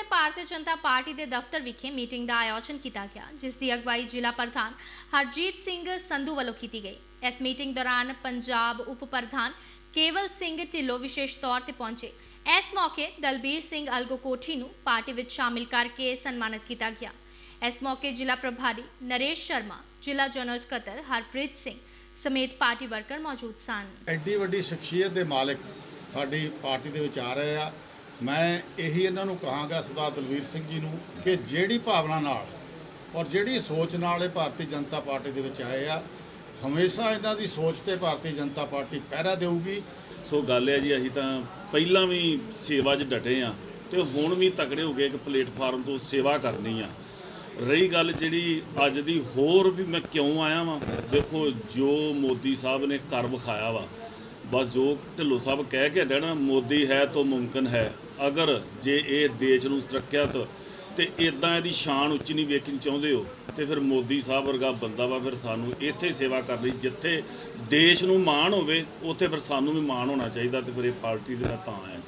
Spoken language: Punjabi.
ਤੇ ਭਾਰਤੀ ਜਨਤਾ ਪਾਰਟੀ ਦੇ ਦਫ਼ਤਰ ਵਿਖੇ ਮੀਟਿੰਗ ਦਾ ਆਯੋਜਨ ਕੀਤਾ ਗਿਆ, ਜਿਸ ਦੀ ਅਗਵਾਈ ਜ਼ਿਲ੍ਹਾ ਪ੍ਰਧਾਨ ਹਰਜੀਤ ਸਿੰਘ ਸੰਧੂ ਵੱਲੋਂ ਕੀਤੀ ਗਈ। ਇਸ ਮੀਟਿੰਗ ਦੌਰਾਨ ਪੰਜਾਬ ਉਪ ਪ੍ਰਧਾਨ ਕੇਵਲ ਸਿੰਘ ਢਿੱਲੋਂ ਵਿਸ਼ੇਸ਼ ਤੌਰ ਤੇ ਪਹੁੰਚੇ। ਇਸ ਮੌਕੇ ਦਲਬੀਰ ਸਿੰਘ ਅਲਗੋ ਨੂੰ ਪਾਰਟੀ ਵਿੱਚ ਸ਼ਾਮਿਲ ਕਰਕੇ ਸਨਮਾਨਿਤ ਕੀਤਾ ਗਿਆ। ਇਸ ਮੌਕੇ ਜ਼ਿਲ੍ਹਾ ਪ੍ਰਭਾਰੀ ਨਰੇਸ਼ ਸ਼ਰਮਾ, ਜ਼ਿਲ੍ਹਾ ਜਨਰਲ ਸਕੱਤਰ ਹਰਪ੍ਰੀਤ ਸਿੰਘ ਸਮੇਤ ਪਾਰਟੀ ਵਰਕਰ ਮੌਜੂਦ ਸਨ। ਐਡੀ ਵੱਡੀ ਸ਼ਖਸੀਅਤ ਦੇ ਮਾਲਕ ਸਾਡੀ ਪਾਰਟੀ ਦੇ ਵਿੱਚ ਆ। ਮੈਂ ਇਹੀ ਇਹਨਾਂ ਨੂੰ ਕਹਾਂਗਾ ਸਰਦਾਰ ਦਲਵੀਰ ਸਿੰਘ ਜੀ ਨੂੰ ਕਿ ਜਿਹੜੀ ਭਾਵਨਾ ਨਾਲ ਔਰ ਜਿਹੜੀ ਸੋਚ ਨਾਲ ਇਹ ਭਾਰਤੀ ਜਨਤਾ ਪਾਰਟੀ ਦੇ ਵਿੱਚ ਆਏ ਆ, ਹਮੇਸ਼ਾ ਇਹਨਾਂ ਦੀ ਸੋਚ ਤੇ ਭਾਰਤੀ ਜਨਤਾ ਪਾਰਟੀ ਪਹਿਰਾ ਦੇਊਗੀ। ਸੋ ਗੱਲ ਹੈ ਜੀ, ਅਸੀਂ ਤਾਂ ਪਹਿਲਾਂ ਵੀ ਸੇਵਾ 'ਚ ਡਟੇ ਆ ਤੇ ਹੁਣ ਵੀ ਤਕੜੇ ਹੋ ਗਏ ਇੱਕ ਪਲੇਟਫਾਰਮ ਤੋਂ ਸੇਵਾ ਕਰਨੀ ਆ। ਰਹੀ ਗੱਲ ਜਿਹੜੀ ਅੱਜ ਦੀ, ਹੋਰ ਵੀ ਮੈਂ ਕਿਉਂ ਆਇਆ ਵਾਂ? ਦੇਖੋ, ਜੋ ਮੋਦੀ ਸਾਹਿਬ ਨੇ ਕਰ ਵਿਖਾਇਆ ਵਾ, ਬਸ ਜੋ ਢਿੱਲੋਂ ਸਾਹਿਬ ਕਹਿ ਕੇ ਦੇਣਾ, ਮੋਦੀ ਹੈ ਤੋਂ ਮੁਮਕਿਨ ਹੈ। ਅਗਰ ਜੇ ਇਹ ਦੇਸ਼ ਨੂੰ ਸੁਰੱਖਿਅਤ ਤੇ ਇਦਾਂ ਇਹਦੀ ਸ਼ਾਨ ਉੱਚੀ ਨਹੀਂ ਵੇਖਣੀ ਚਾਹੁੰਦੇ ਹੋ, ਤੇ ਫਿਰ ਮੋਦੀ ਸਾਹਿਬ ਵਰਗਾ ਬੰਦਾ ਵਾ, ਫਿਰ ਸਾਨੂੰ ਇੱਥੇ ਸੇਵਾ ਕਰਨੀ ਜਿੱਥੇ ਦੇਸ਼ ਨੂੰ ਮਾਣ ਹੋਵੇ, ਉੱਥੇ ਫਿਰ ਸਾਨੂੰ ਵੀ ਮਾਣ ਹੋਣਾ ਚਾਹੀਦਾ ਤੇ ਫਿਰ ਇਹ ਪਾਰਟੀ ਦੇ ਨਾਲ ਤਾਂ ਆਇਆ ਜੀ